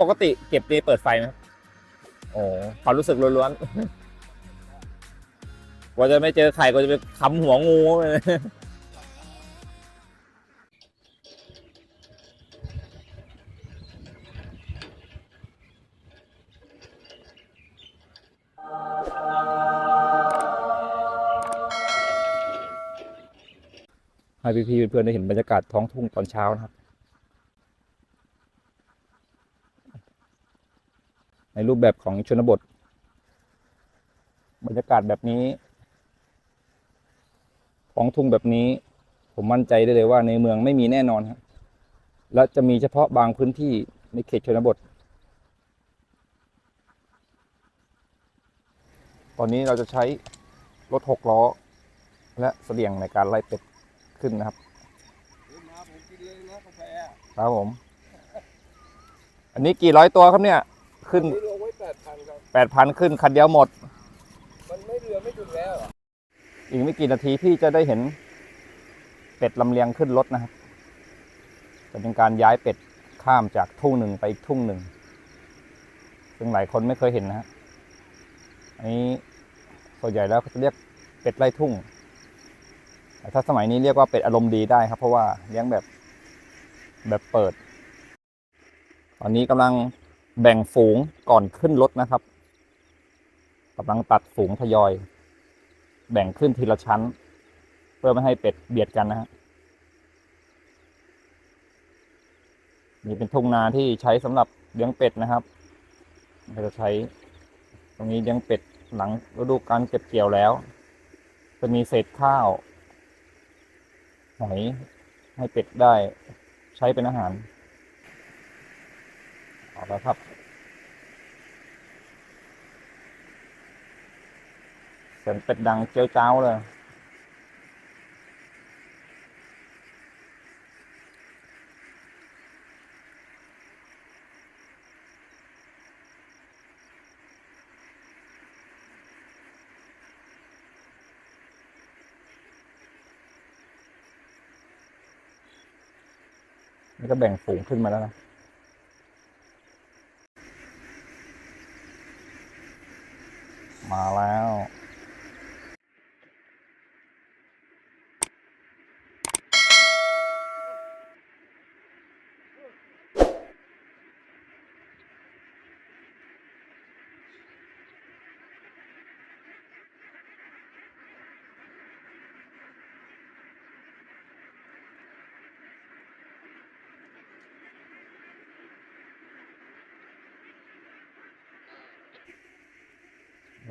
ปกติเก็บดีเปิดไฟไหมโอ้ความรู้สึกล้วนๆกว่าจะไม่เจอไข่ก็จะไปคำหัวงูเลยให้พี่ๆเพื่อนๆได้เห็นบรรยากาศท้องทุ่งตอนเช้านะครับ ในรูปแบบของชนบท บรรยากาศแบบนี้ท้องทุ่งแบบนี้ ผมมั่นใจได้เลยว่าในเมืองไม่มีแน่นอนครับและจะมีเฉพาะบางพื้นที่ในเขตชนบท ตอนนี้เราจะใช้รถหกล้อ และเสลียงในการไล่เป็ดขึ้นนะครับครับผม อันนี้กี่ร้อยตัวครับเนี่ย ขึ้นนี่ลงไว้แปดพันครับ แปดพันขึ้นคันเดียวหมด มันไม่เหลือไม่ถึงแล้วอีกไม่กี่นาทีพี่จะได้เห็น เป็ดลำเลียงขึ้นรถนะครับจะเป็นการย้ายเป็ดข้ามจากทุ่งหนึ่งไปอีกทุ่งหนึ่ง ซึ่งหลายคนไม่เคยเห็นนะฮะอันนี้ส่วนใหญ่แล้วเขาจะเรียกเป็ดไล่ทุ่ง แต่ถ้าสมัยนี้เรียกว่าเป็ดอารมณ์ดีได้ครับ เพราะว่าเลี้ยงแบบแบบเปิด ตอนนี้กำลัง แบ่งฝูงก่อนขึ้นรถนะครับกำลังตัดฝูงทยอย แบ่งขึ้นทีละชั้น เพื่อไม่ให้เป็ดเบียดกันนะฮะนี่เป็นทุ่งนาที่ใช้สำหรับเลี้ยงเป็ดนะครับเราจะใช้ ตรงนี้เลี้ยงเป็ดหลังฤดูการเก็บเกี่ยวแล้ว จะมีเศษข้าวหอยให้เป็ดได้ใช้เป็นอาหาร เอาล้วครับ เสียงเป็ดดังเจียวจ้าเลยนี่ก็แบ่งฝูงขึ้นมาแล้วนะ มาแล้ว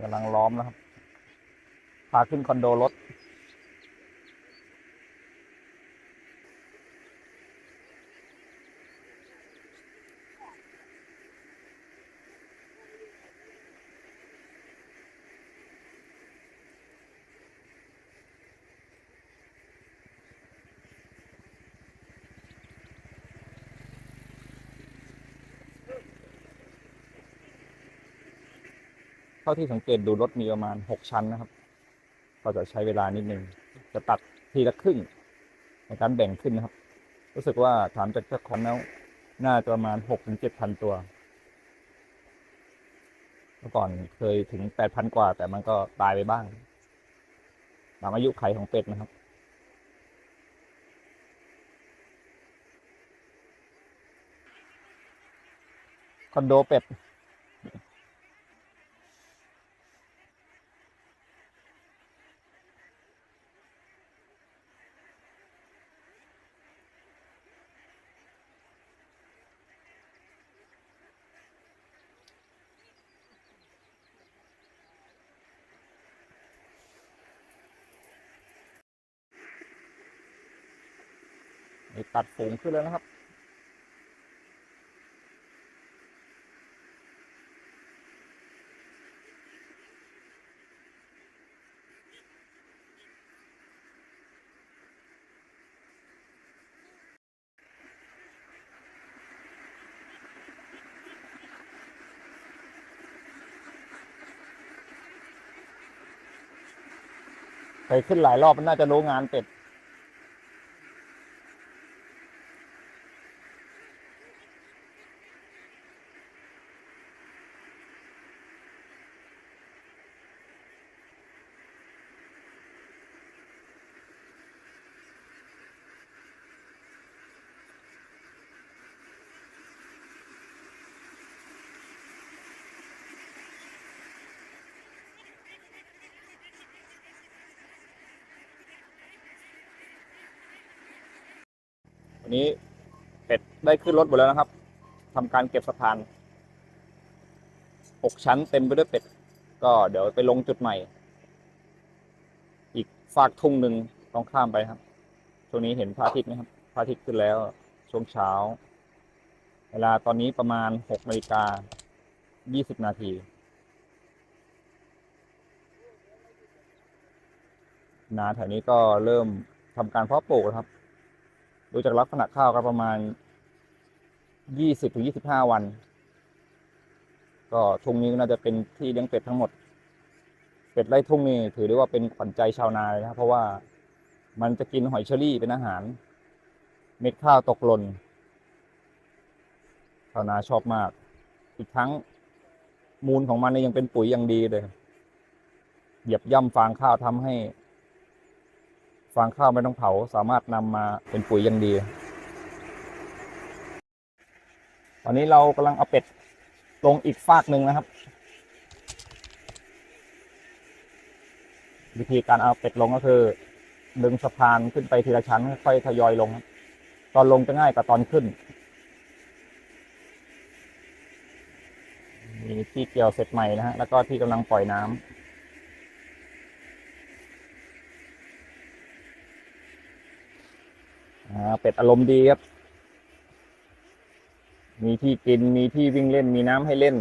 กำลังล้อมนะครับ พาขึ้นคอนโดรถ ท่าที่สังเกตดูรถมีประมาณหกชั้นนะครับ ก็จะใช้เวลานิดนึง จะตัดทีละครึ่งในการแบ่งขึ้นนะครับ รู้สึกว่าถามจากเจ้าของแล้วน่าจะประมาณหกถึงเจ็ดพันตัวเมื่อก่อนเคยถึงแปดพันกว่า แต่มันก็ตายไปบ้าง ตามอายุไขของเป็ดนะครับคอนโดเป็ด สูงขึ้นแล้วนะครับ เคยขึ้นหลายรอบมันน่าจะรู้งานเป็ด นี้เป็ดได้ขึ้นรถหมดแล้วนะครับทำการเก็บสะพานหกชั้นเต็มไปด้วยเป็ด ก็เดี๋ยวไปลงจุดใหม่ อีกฝากทุ่งหนึ่งต้องข้ามไปครับช่วงนี้เห็นพระอาทิตย์ไหมครับพระอาทิตย์ขึ้นแล้ว ช่วงเช้า เวลาตอนนี้ประมาณหกนาฬิกายี่สิบนาทีนาแถวนี้ก็เริ่มทำการเพาะปลูกครับ ดูจากลักษณะข้าวก็ประมาณยี่สิบถึงยี่สิบห้าวัน ก็ทุ่งนี้ก็น่าจะเป็นที่เลี้ยงเป็ดทั้งหมด เป็ดไร่ทุ่งนี่ถือได้ว่าเป็นขวัญใจชาวนาเลยนะครับเพราะว่ามันจะกินหอยเชอรี่เป็นอาหาร เม็ดข้าวตกหล่นชาวนาชอบมาก อีกทั้งมูลของมันเนี่ยยังเป็นปุ๋ยอย่างดีเลย เหยียบย่ำฟางข้าวทำให้างข้าวไม่ต้องเผา สามารถนำมาเป็นปุ๋ยอย่างดี ตอนนี้เรากำลังเอาเป็ดลงอีกฟากหนึ่งนะครับ วิธีการเอาเป็ดลงก็คือ ดึงสะพานขึ้นไปทีละชั้นค่อยทยอยลง ตอนลงจะง่ายกว่าตอนขึ้นมีที่เกี่ยวเสร็จใหม่นะฮะ แล้วก็ที่กำลังปล่อยน้ำ อ่า เป็ดอารมณ์ดีครับ มีที่กิน มีที่วิ่งเล่น มีน้ำให้เล่น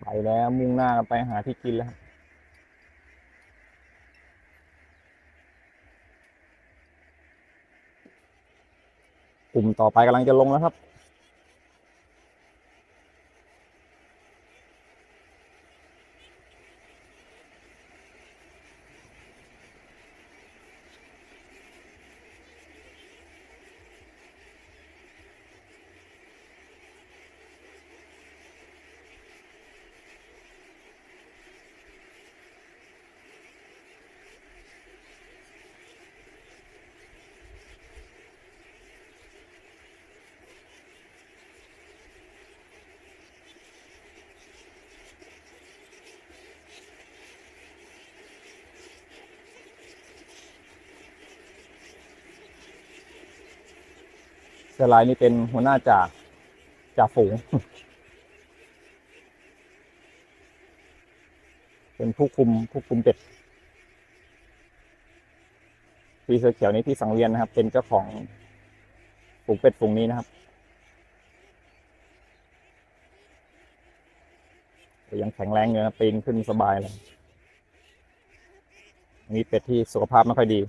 ไปแล้วมุ่งหน้าไปหาที่กินแล้วครับกลุ่มต่อไปกำลังจะลงแล้วครับ เสือลายนี่เป็นหัวหน้าจ่าจ่าฝูง เป็นผู้คุมผู้คุมเป็ดพี่เสือเขียวนี้พี่สังเวียนนะครับ เป็นเจ้าของฝูงเป็ดฝูงนี้นะครับยังแข็งแรงอยู่นะปีนขึ้นสบายเลยอันนี้เป็ดที่สุขภาพไม่ค่อยดี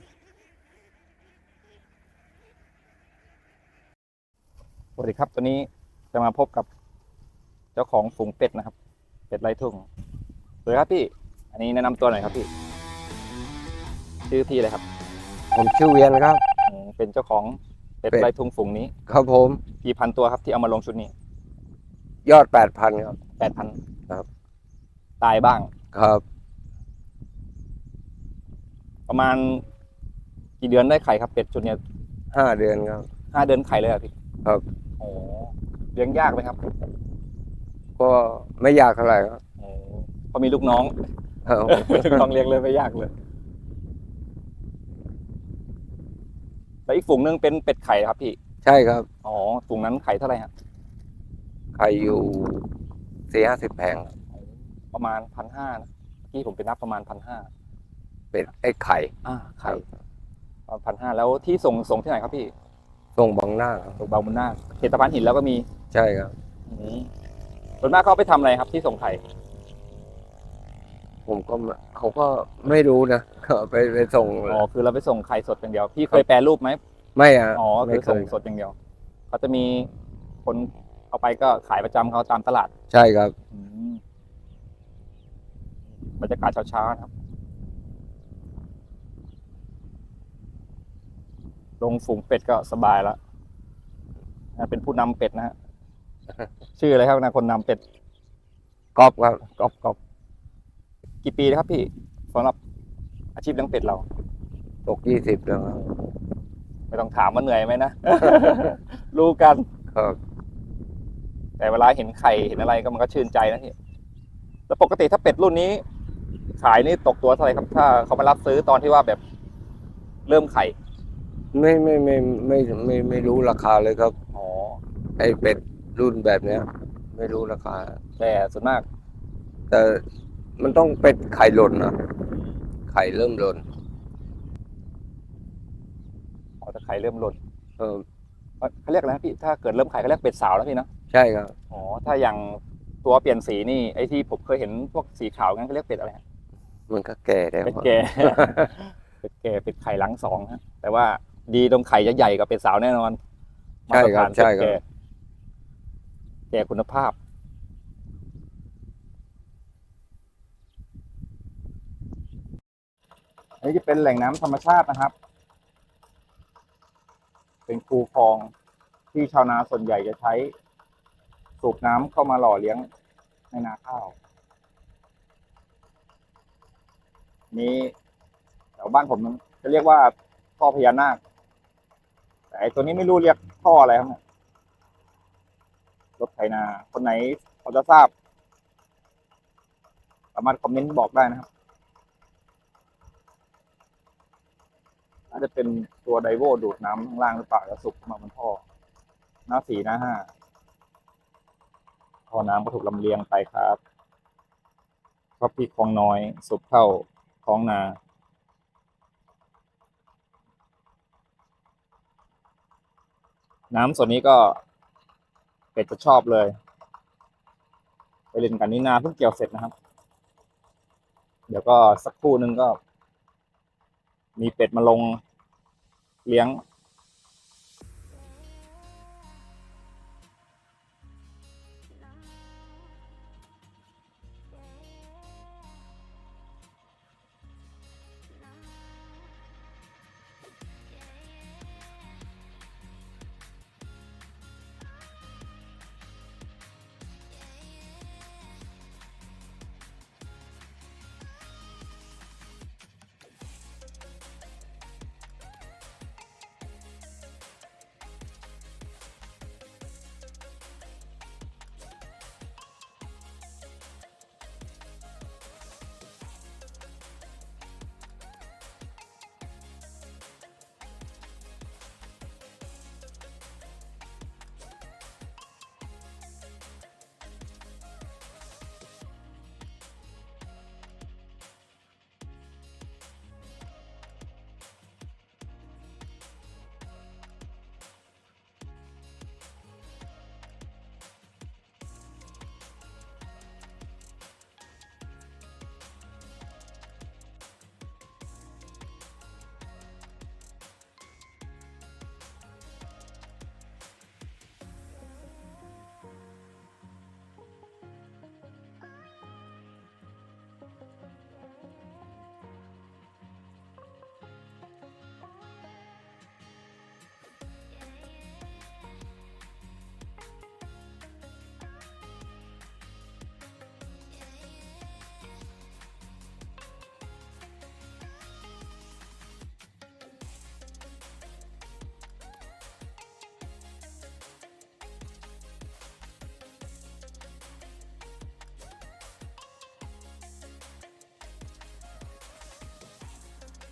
สวัสดีครับตัวนี้จะมาพบกับเจ้าของฝูงเป็ดนะครับ เป็ดไร่ทุ่งสวัสดีครับพี่ อันนี้แนะนำตัวหน่อยครับพี่ ชื่อพี่อะไรครับ ผมชื่อเวียนครับ อืมเป็นเจ้าของเป็ดเป็ด ไร่ทุ่งฝูงนี้ ครับผมกี่พันตัวครับที่เอามาลงชุดนี้ยอดแปดพันครับ แปดพันครับ ตายบ้าง ครับประมาณ กี่เดือนได้ไข่ครับเป็ดชุดเนี้ยห้าเดือนครับห้าเดือนไข่เลยเหรอะพี่ ครับ โอ้เลี้ยงยากไหมครับก็ไม่ยากเท่าไหร่ครับโอ้พอมีลูกน้องครับลูกน้องเลี้ยงเลยไม่ยากเลย แล้วอีกฝูงนึงเป็นเป็ดไข่ครับพี่ ใช่ครับ อ๋อ ฝูงนั้นไข่เท่าไหร่ครับใครอยู่สี่ห้าสิบแผงครับประมาณพันห้านะที่ผมไปนับประมาณพันห้าเป็ดไอ้ไข่อ่า ไข่พันห้าแล้วที่ส่งส่งที่ไหนครับพี่ ส่งบังหน้าครับส่งบางบุญนาคเขตตะพานหินแล้วก็มีใช่ครับ อืมส่วนมากเขาเอาไปทำอะไรครับที่ส่งไข่ผมก็ไม่เขาก็ไม่รู้นะก็ไปไปส่งอ๋อคือเราไปส่งไข่สดอย่างเดียว พี่เคยแปรรูปไหมไม่อะอ๋อไม่คือเคส่งยสดอย่างเดียวเขาจะมีคนเอาไปก็ขายประจำเขาตามตลาด ใช่ครับ อืมบรรยากาศเช้าๆนะครับ ลงฝูงเป็ดก็สบายแล้วนะเป็นผู้นำเป็ดนะฮะชื่ออะไรครับนะคนนำเป็ดกอบครับกอบกอบกี่ปีแล้วครับพี่สำหรับอาชีพเลี้ยงเป็ดเราตกยี่สิบแล้วครับไม่ต้องถามว่าเหนื่อยไหมนะรู้กันครับแต่เวลาเห็นไข่เห็นอะไรก็มันก็ชื่นใจนะพี่แล้วปกติถ้าเป็ดรุ่นนี้ ขายนี่ตกตัวเท่าไหร่ครับ ถ้าเขามารับซื้อตอนที่ว่าแบบเริ่มไข่ ไม่ไม่ไม่ไม่ไม่ไม่รู้ราคาเลยครับ อ๋อ ไอ้เป็ดรุ่นแบบเนี้ย ไม่รู้ราคา แต่ส่วนมาก แต่มันต้องเป็ดไข่หล่นนะไข่เริ่มหล่นอ๋อถ้าไข่เริ่มหล่นเออเขาเรียกอะไรนะพี่ถ้าเกิดเริ่มไข่เขาเรียกเป็ดสาวแล้วพี่เนอะใช่ครับ อ๋อถ้าอย่างตัวเปลี่ยนสีนี่ไอ้ที่ผมเคยเห็นพวกสีขาวงั้นเขาเรียกเป็ดอะไรฮะมันก็แก่แล้วเป็ดแก่ เป็ดแก่เป็ดไข่หลังสองฮะแต่ว่า ดีตรงไข่จะใหญ่กว่าเป็ดสาวแน่นอนใช่ครับมาตฐานใช่ครับเป็ดแก่แก่คุณภาพอันนี้จะเป็นแหล่งน้ำธรรมชาตินะครับ เป็นคูคลองที่ชาวนาส่วนใหญ่จะใช้ สูบน้ำเข้ามาหล่อเลี้ยงในนาข้าว นี้แถวบ้านผมจะเรียกว่าท่อพญานาค แต่ไอตัวนี้ไม่รู้เรียกท่ออะไรครับเนี่ยรถไถนา คนไหนพอจะทราบ สามารถคอมเมนต์บอกได้นะครับน่าจะเป็นตัวไดโวดูดน้ำข้างล่างหรือเปล่าแล้วสุกเข้ามาบนท่อ หน้าสี่หน้าห้าท่อน้ำก็ถูกลำเลียงไปครับก็พี่คลองน้อย สุกเข้าคลองนา น้ำส่วนนี้ก็เป็ดจะชอบเลย ไปเล่นกันนี่นาเพิ่งเกี่ยวเสร็จนะครับ เดี๋ยวก็สักครู่หนึ่งก็ มีเป็ดมาลงเลี้ยง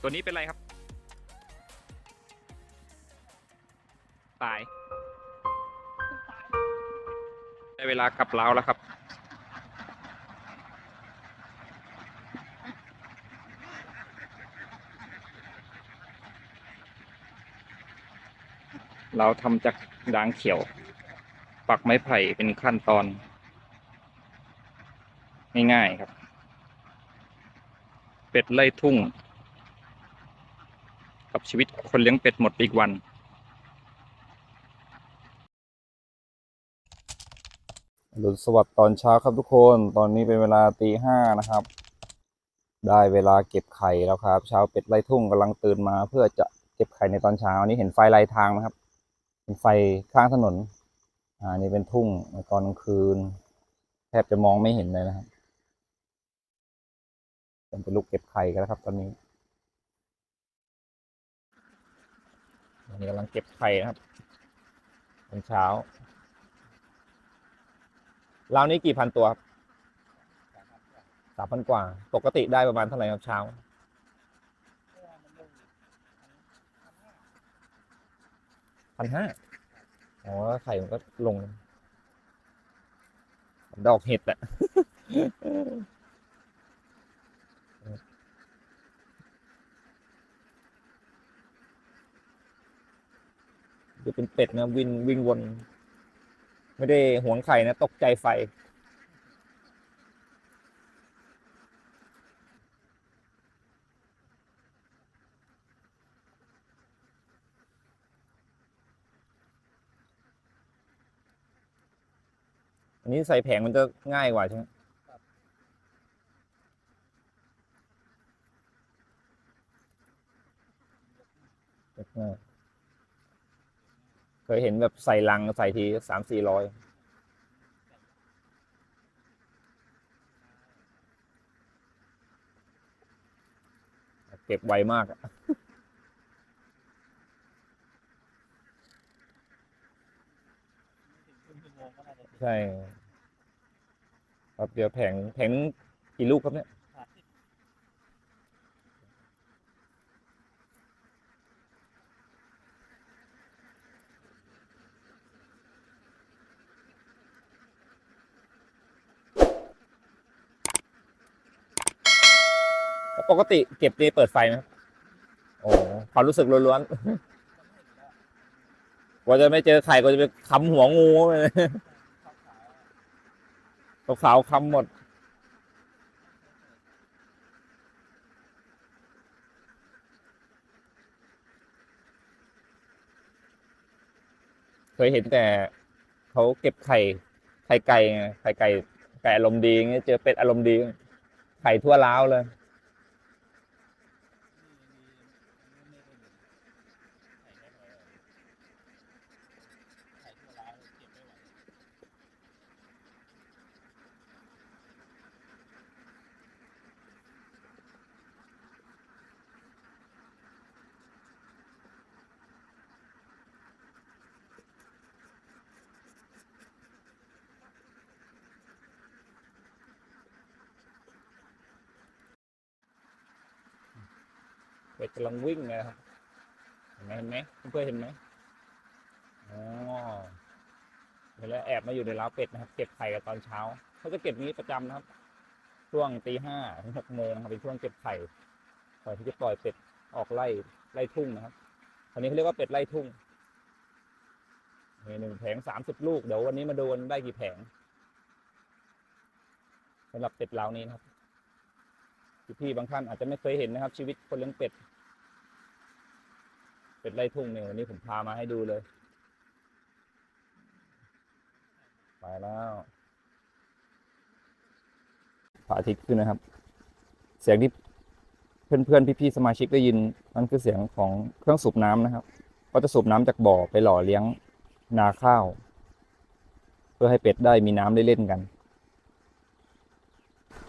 ตัวนี้เป็นไรครับตายได้เวลากลับเล้าแล้วครับ เราทำจากด่างเขียว ปักไม้ไผ่เป็นขั้นตอน ง่ายๆครับ เป็ดไล่ทุ่ง ชีวิตคนเลี้ยงเป็ดหมดปอีกวัน รุณสวัสดิ์ตอนเช้าครับทุกคน ตอนนี้เป็นเวลาตีห้านะครับ ได้เวลาเก็บไข่แล้วครับ ชาวเป็ดไล่ทุ่งกำลังตื่นมา เพื่อจะเก็บไข่ในตอนเช้านี้เห็นไฟลายทางไหมครับ เป็นไฟข้างถนน อ่า นี่เป็นทุ่งในตอนกลางคืน แทบจะมองไม่เห็นเลยนะครับผมไปลุกเก็บไข่กันแล้วครับ ตอนนี้ อนนี้กำลังเก็บไข่นะครับตอนเช้าราวนี้กี่พันตัวครับามพันกว่า ปกติได้ประมาณเท่าไหร่ครับเช้า พันห้าอ๋อไข่มันก็ลง ดอกเห็ดอะ จะเป็นเป็ดนะวินวิ่งวน ไม่ได้หวงไข่นะตกใจไฟ อันนี้ใส่แผงมันจะง่ายกว่าใช่ไหมง่าย เคยเห็นแบบใส่ลังใส่ทีสามสี่ร้อยเก็บไวมากอะใช่ครับเดี๋ยวแผงแผงกี่ลูกครับเนี่ย ปกติเก็บนี่เปิดไฟไหมโอ้ความรู้สึกล้วนๆกว่าจะไม่เจอไข่ก็จะไปคำหัวงูเลยขาวๆคำหมดเคยเห็นแต่เขาเก็บไข่ไข่ไก่ไข่ไก่ไก่อารมณ์ดีเงี้ยเจอเป็ดอารมณ์ดี ไข่ทั่วล้าวเลย เป็ดกำลังวิ่งเลยครับเห็นไหมเห็นไหมเพื่อนๆเห็นไหมอ๋อเห็นแล้วแอบมาอยู่ในร้าวเป็ดนะครับ เก็บไข่กันตอนเช้าเขาจะเก็บนี้ประจำนะครับ ช่วงตีห้าถึงหกโมงครับเป็นช่วงเก็บไข่ก่อนที่จะปล่อยเป็ดออกไล่ไล่ทุ่งนะครับอันนี้เขาเรียกว่าเป็ดไล่ทุ่งมีหนึ่งแผงสามสิบลูก เดี๋ยววันนี้มาดูกันได้กี่แผงสำหรับเป็ดเหล่านี้นะครับ พี่ๆบางท่านอาจจะไม่เคยเห็นนะครับ ชีวิตคนเลี้ยงเป็ด เป็ดไล่ทุ่งเนี่ยวันนี้ผมพามาให้ดูเลย ไปแล้วพระอาทิตย์ขึ้นนะครับ เสียงที่เพื่อนๆพี่ๆสมาชิกได้ยินนั่นคือเสียงของเครื่องสูบน้ำนะครับ ก็จะสูบน้ำจากบ่อไปหล่อเลี้ยงนาข้าว เพื่อให้เป็ดได้มีน้ำได้เล่นกัน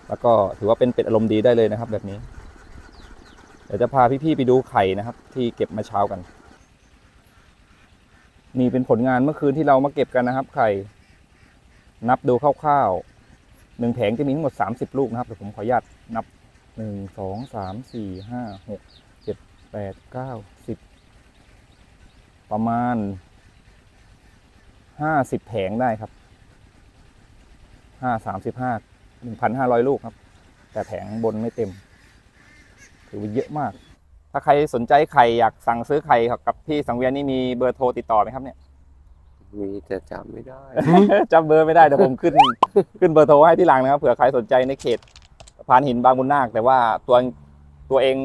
แล้วก็ถือว่าเป็นเป็ดอารมณ์ดีได้เลยนะครับ แบบนี้ เดี๋ยวจะพาพี่ๆไปดูไข่นะครับ ที่เก็บมาเช้ากัน นี่เป็นผลงานเมื่อคืนที่เรามาเก็บกันนะครับ ไข่ นับดูคร่าวๆหนึ่งแผงจะมีทั้งหมดสามสิบลูกนะครับเดี๋ยวผมขออนุญาตนับหนึ่งสองสามสี่ห้าหกเจ็ดแปดเก้าสิบประมาณห้าสิบแผงได้ครับห้าสามสิบห้า หนึ่งพันห้าร้อยลูกครับ แต่แผงบนไม่เต็ม ถือว่าเยอะมาก ถ้าใครสนใจไข่อยากสั่งซื้อไข่กับพี่สังเวียนนี่มีเบอร์โทรติดต่อไหมครับเนี่ย มีแต่จำไม่ได้ จำเบอร์ไม่ได้เดี๋ยวผมขึ้น ขึ้นเบอร์โทรให้ที่หลังนะครับเผื่อใครสนใจในเขตสะพานหินบางบุญนาค แต่ว่าตัวตัวเอง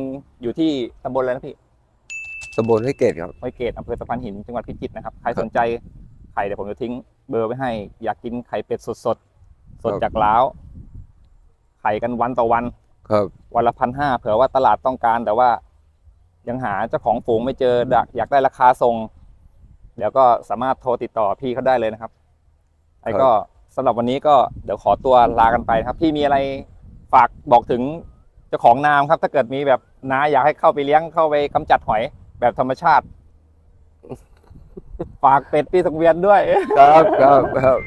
อยู่ที่ตำบลอะไรนะพี่ตำบลให้เกตครับ ห้วยเกตอำเภอสะพานหินจังหวัดพิจิตรนะครับ ใครสนใจไข่เดี๋ยวผมจะทิ้งเบอร์ไว้ให้ อยากกินไข่เป็ดสดสดๆสดครับจากล้าว ไข่กันวันต่อวัน ครับ วันละพันห้าเผื่อว่าตลาดต้องการแต่ว่า ยังหาเจ้าของฝูงไม่เจออยากอยากได้ราคาทรงเดี๋ยวก็สามารถโทรติดต่อพี่เขาได้เลยนะครับ ไอ้ก็สำหรับวันนี้ก็เดี๋ยวขอตัวลากันไปครับ พี่มีอะไรฝากบอกถึงเจ้าของนามครับ ถ้าเกิดมีแบบน้าอยากให้เข้าไปเลี้ยงเข้าไปกำจัดหอยแบบธรรมชาติ ฝากเป็ดพี่สังเวียนด้วย ครับครับครับ